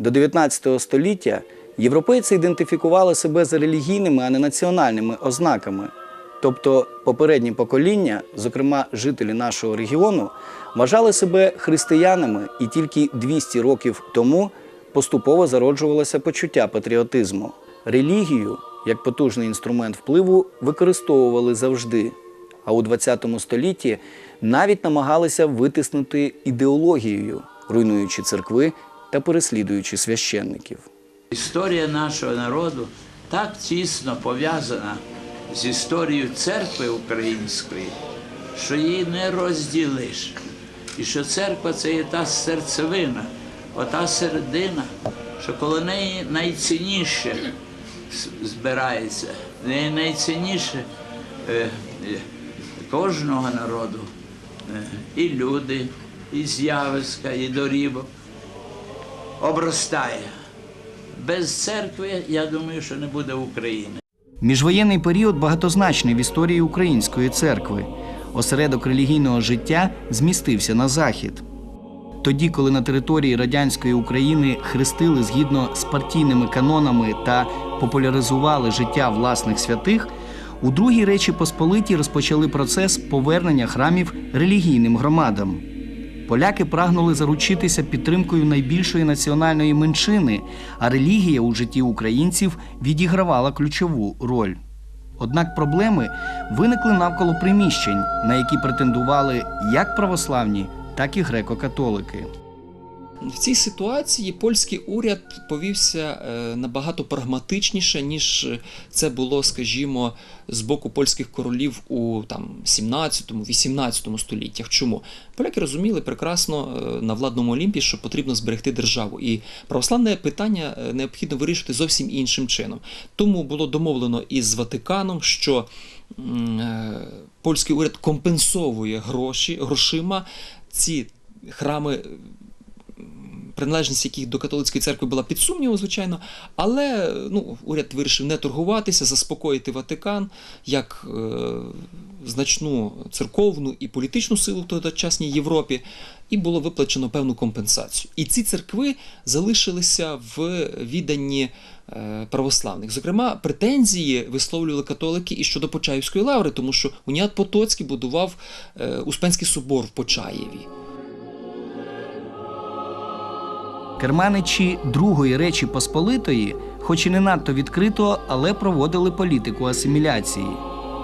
до 19 століття європейці ідентифікували себе за релігійними, а не національними ознаками. Тобто попередні покоління, зокрема жителі нашого регіону, вважали себе християнами, і тільки 200 років тому поступово зароджувалося почуття патріотизму. Релігію як потужний інструмент впливу використовували завжди. А у ХХ столітті навіть намагалися витиснути ідеологією, руйнуючи церкви та переслідуючи священників. Історія нашого народу так тісно пов'язана з історією церкви української, що її не розділиш. І що церква це є та серцевина, ота середина, що коло неї найцінніше збирається, найцінніше е, е, кожного народу. Е, і люди, і з'явиська, і дорібок обростає. Без церкви, я думаю, що не буде України. Міжвоєнний період багатозначний в історії української церкви. Осередок релігійного життя змістився на захід. Тоді, коли на території радянської України хрестили згідно з партійними канонами та популяризували життя власних святих, у Другій Речі Посполитій розпочали процес повернення храмів релігійним громадам. Поляки прагнули заручитися підтримкою найбільшої національної меншини, а релігія у житті українців відігравала ключову роль. Однак проблеми виникли навколо приміщень, на які претендували як православні, так і греко-католики. В цій ситуації польський уряд повівся е, набагато прагматичніше, ніж це було, скажімо, з боку польських королів у там 17-18 століттях. Чому? Поляки розуміли прекрасно е, на владному Олімпі, що потрібно зберегти державу. І православне питання е, необхідно вирішити зовсім іншим чином. Тому було домовлено із Ватиканом, що е, польський уряд компенсовує гроші грошима ці храми приналежність яких до католицької церкви була під сумнівом, звичайно, але ну, уряд вирішив не торгуватися, заспокоїти Ватикан як е, значну церковну і політичну силу в тогочасній Європі, і було виплачено певну компенсацію. І ці церкви залишилися в відданні е, православних. Зокрема, претензії висловлювали католики і щодо Почаївської лаври, тому що Уніат Потоцький будував е, Успенський собор в Почаєві. Керманичі Другої Речі Посполитої, хоч і не надто відкрито, але проводили політику асиміляції.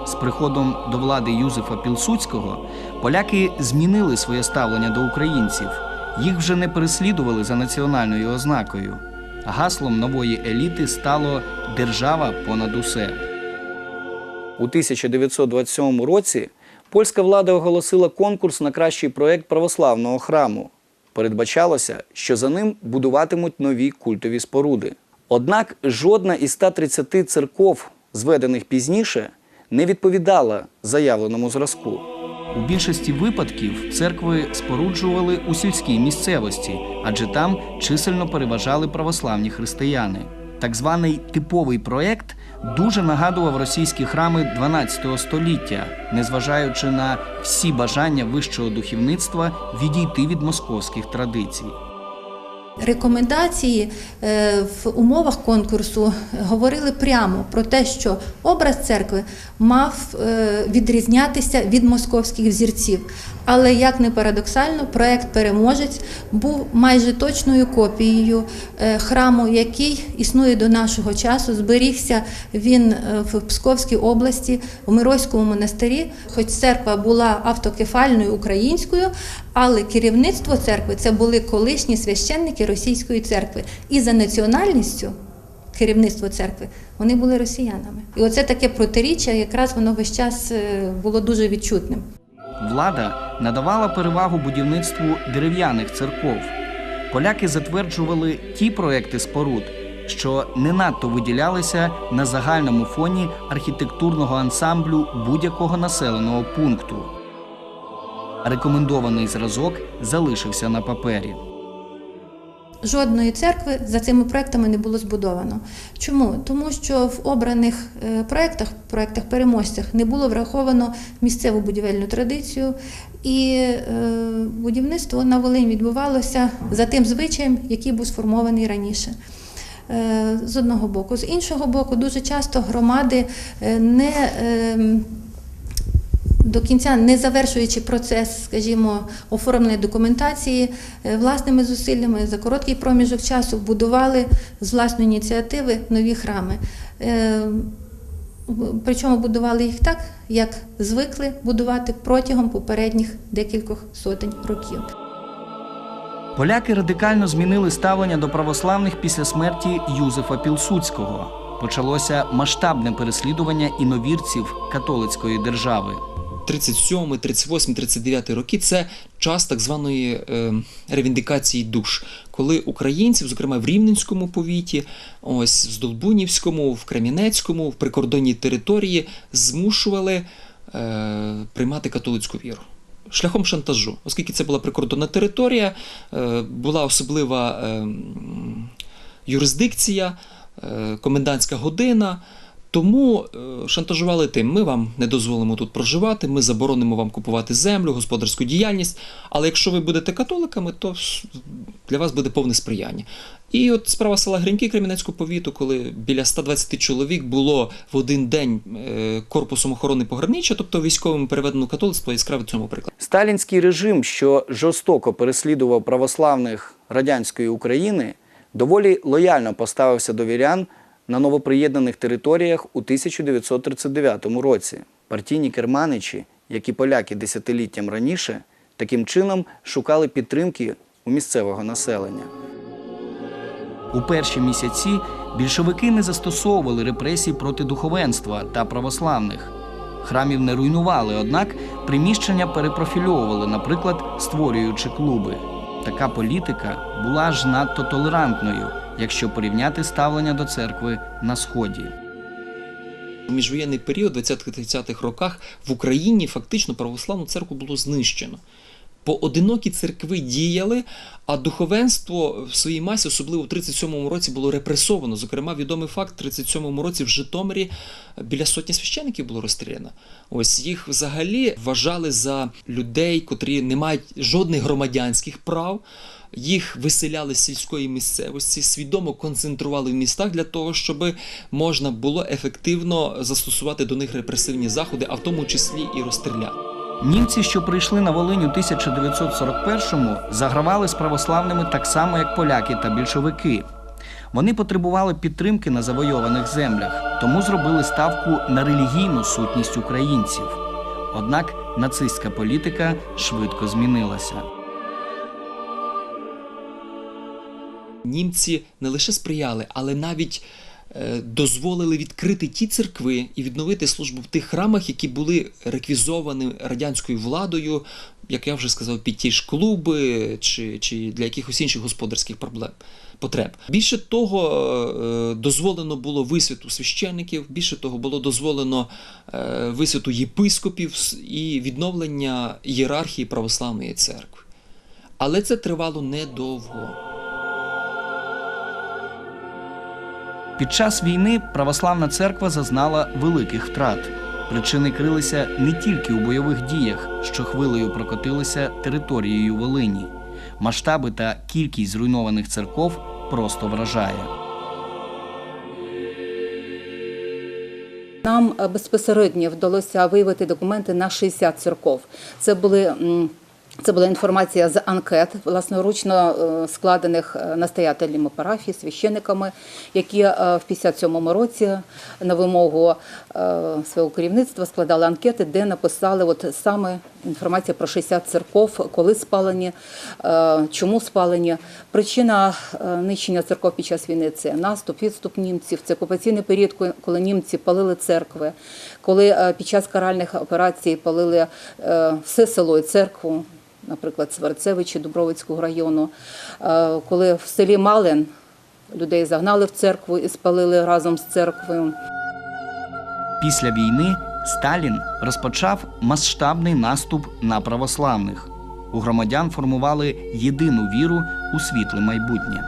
З приходом до влади Юзефа Пілсудського поляки змінили своє ставлення до українців. Їх вже не переслідували за національною ознакою. Гаслом нової еліти стало держава понад усе. У 1927 році польська влада оголосила конкурс на кращий проект православного храму. Передбачалося, що за ним будуватимуть нові культові споруди. Однак жодна із 130 церков, зведених пізніше, не відповідала заявленому зразку. У більшості випадків церкви споруджували у сільській місцевості, адже там чисельно переважали православні християни. Так званий типовий проект дуже нагадував російські храми 12 століття, незважаючи на всі бажання вищого духовництва відійти від московських традицій. Рекомендації е, в умовах конкурсу говорили прямо про те, що образ церкви мав е, відрізнятися від московських взірців. Але як не парадоксально, проект Переможець був майже точною копією е, храму, який існує до нашого часу. Зберігся він е, в Псковській області, у Миройському монастирі. Хоч церква була автокефальною українською, але керівництво церкви це були колишні священники російської церкви. І за національністю керівництво церкви вони були росіянами. І оце таке протиріччя, якраз воно весь час е, було дуже відчутним. Влада надавала перевагу будівництву дерев'яних церков. Поляки затверджували ті проекти споруд, що не надто виділялися на загальному фоні архітектурного ансамблю будь-якого населеного пункту. Рекомендований зразок залишився на папері. Жодної церкви за цими проектами не було збудовано. Чому? Тому що в обраних е, проектах, проектах переможцях, не було враховано місцеву будівельну традицію, і е, будівництво на Волинь відбувалося за тим звичаєм, який був сформований раніше. Е, З одного боку, з іншого боку, дуже часто громади не ем, до кінця не завершуючи процес, скажімо, оформлення документації е, власними зусиллями за короткий проміжок часу будували з власної ініціативи нові храми. Е, Причому будували їх так, як звикли будувати протягом попередніх декількох сотень років. Поляки радикально змінили ставлення до православних після смерті Юзефа Пілсудського. Почалося масштабне переслідування іновірців католицької держави. 37, 38, 39 роки це час так званої е, ревіндикації душ, коли українців, зокрема в Рівненському повіті, ось в Здолбунівському, в Кремінецькому, в прикордонній території, змушували е, приймати католицьку віру. Шляхом шантажу, оскільки це була прикордонна територія, е, була особлива е, юрисдикція, е, комендантська година. Тому е, шантажували тим, ми вам не дозволимо тут проживати, ми заборонимо вам купувати землю, господарську діяльність. Але якщо ви будете католиками, то для вас буде повне сприяння. І от справа села Гриньки Кремінецького повіту, коли біля 120 чоловік було в один день е, корпусом охорони пограниччя, тобто військовим переведено католицтво, яскравий цьому приклад. Сталінський режим, що жорстоко переслідував православних радянської України, доволі лояльно поставився до вірян на новоприєднаних територіях у 1939 році. Партійні керманичі, як і поляки десятиліттям раніше, таким чином шукали підтримки у місцевого населення. У перші місяці більшовики не застосовували репресій проти духовенства та православних. Храмів не руйнували, однак приміщення перепрофільовували, наприклад, створюючи клуби. Така політика була аж надто толерантною, якщо порівняти ставлення до церкви на сході. У міжвоєнний період, 20-30-х роках, в Україні фактично православну церкву було знищено. Поодинокі церкви діяли, а духовенство в своїй масі, особливо в 37-му році, було репресовано. Зокрема, відомий факт: в 37-му році в Житомирі біля сотні священиків було розстріляно. Ось їх взагалі вважали за людей, котрі не мають жодних громадянських прав. Їх виселяли з сільської місцевості, свідомо концентрували в містах для того, щоб можна було ефективно застосувати до них репресивні заходи, а в тому числі і розстріляти. Німці, що прийшли на Волинь у 1941-му, загравали з православними так само, як поляки та більшовики. Вони потребували підтримки на завойованих землях, тому зробили ставку на релігійну сутність українців. Однак нацистська політика швидко змінилася. Німці не лише сприяли, але навіть е, дозволили відкрити ті церкви і відновити службу в тих храмах, які були реквізовані радянською владою, як я вже сказав, під ті ж клуби чи, чи для якихось інших господарських проблем. Потреб. Більше того, е, дозволено було висвіту священників, більше того, було дозволено е, висвіту єпископів і відновлення ієрархії православної церкви. Але це тривало недовго. Під час війни православна церква зазнала великих втрат. Причини крилися не тільки у бойових діях, що хвилею прокотилися територією Волині. Масштаби та кількість зруйнованих церков просто вражає. Нам безпосередньо вдалося виявити документи на 60 церков. Це були. Це була інформація з анкет, власноручно е, складених е, настоятелями парафії, священиками, які е, в 57-му році на вимогу свого керівництва складали анкети, де написали от саме інформація про 60 церков, коли спалені, чому спалені. Причина нищення церков під час війни це наступ, відступ німців, це окупаційний період, коли- німці палили церкви, коли під час каральних операцій палили все село і церкву, наприклад, Сверцевичі Дубровицького району, Е, коли в селі Малин людей загнали в церкву і спалили разом з церквою. Після війни Сталін розпочав масштабний наступ на православних. У громадян формували єдину віру у світле майбутнє.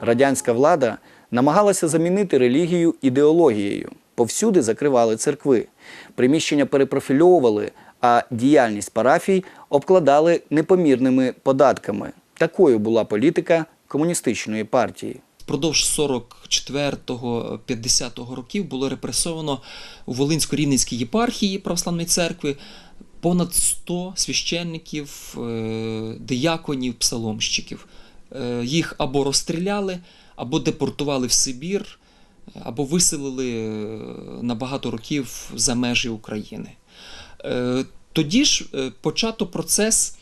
Радянська влада намагалася замінити релігію ідеологією. Повсюди закривали церкви, приміщення перепрофільовували, а діяльність парафій обкладали непомірними податками. Такою була політика комуністичної партії. Впродовж 44-50 років було репресовано у Волинсько-Рівненській єпархії Православної церкви понад 100 священників, е, дияконів, псаломщиків. Е, Їх або розстріляли, або депортували в Сибір, або виселили е, на багато років за межі України. Е, Тоді ж е, почато процес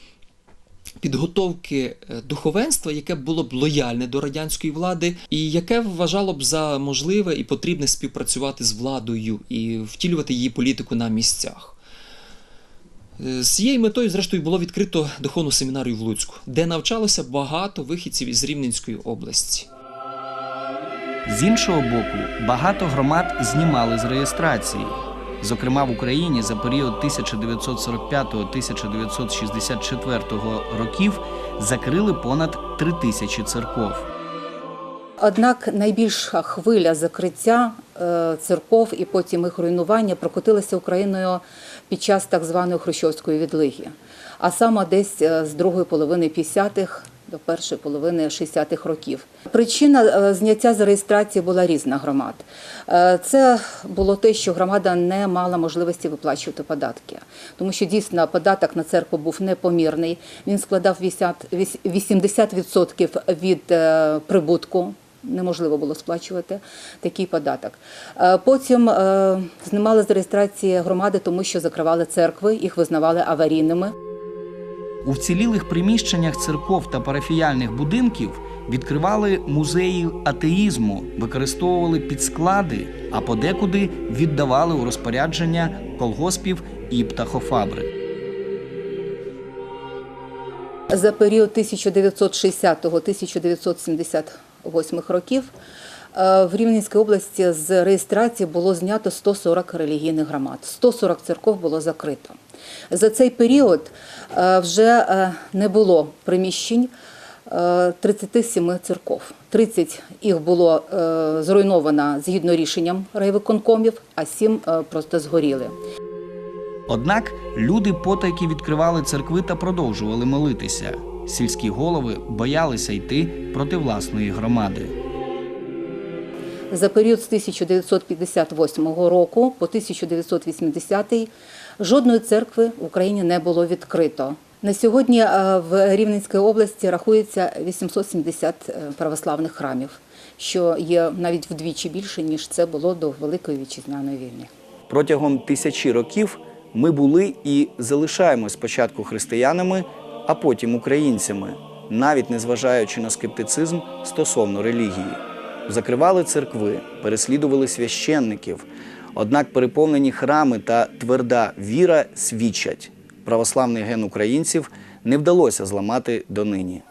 підготовки е, духовенства, яке було б лояльне до радянської влади, і яке вважало б за можливе і потрібне співпрацювати з владою і втілювати її політику на місцях. З цією метою, зрештою, було відкрито духовну семінарію в Луцьку, де навчалося багато вихідців із Рівненської області. З іншого боку, багато громад знімали з реєстрації. Зокрема, в Україні за період 1945-1964 років закрили понад три тисячі церков. Однак найбільша хвиля закриття е, церков і потім їх руйнування прокотилася Україною під час так званої хрущовської відлиги, а саме десь е, з другої половини 50-х до першої половини 60-х років. Причина е, зняття з реєстрації була різна громад. Е, Це було те, що громада не мала можливості виплачувати податки, тому що дійсно податок на церкву був непомірний. Він складав 80 80% від е, прибутку. Неможливо було сплачувати такий податок. Потім знімали з реєстрації громади, тому що закривали церкви, їх визнавали аварійними. У вцілілих приміщеннях церков та парафіяльних будинків відкривали музеї атеїзму, використовували підсклади, а подекуди віддавали у розпорядження колгоспів і птахофабрик. За період 1960-1978 років в Рівненській області з реєстрації було знято 140 релігійних громад, 140 церков було закрито. За цей період е, вже е, не було приміщень е, 37 церков. 30 їх було е, зруйновано згідно рішенням райвиконкомів, а 7 е, просто згоріли. Однак люди потайки відкривали церкви та продовжували молитися. Сільські голови боялися йти проти власної громади. За період з 1958 року по 1980 жодної церкви в Україні не було відкрито. На сьогодні е, в Рівненській області рахується 870 православних храмів, що є навіть вдвічі більше, ніж це було до Великої вітчизняної війни. Протягом тисячі років ми були і залишаємось спочатку християнами, а потім українцями, навіть незважаючи на скептицизм стосовно релігії. Закривали церкви, переслідували священників. Однак переповнені храми та тверда віра свідчать, православний ген українців не вдалося зламати донині.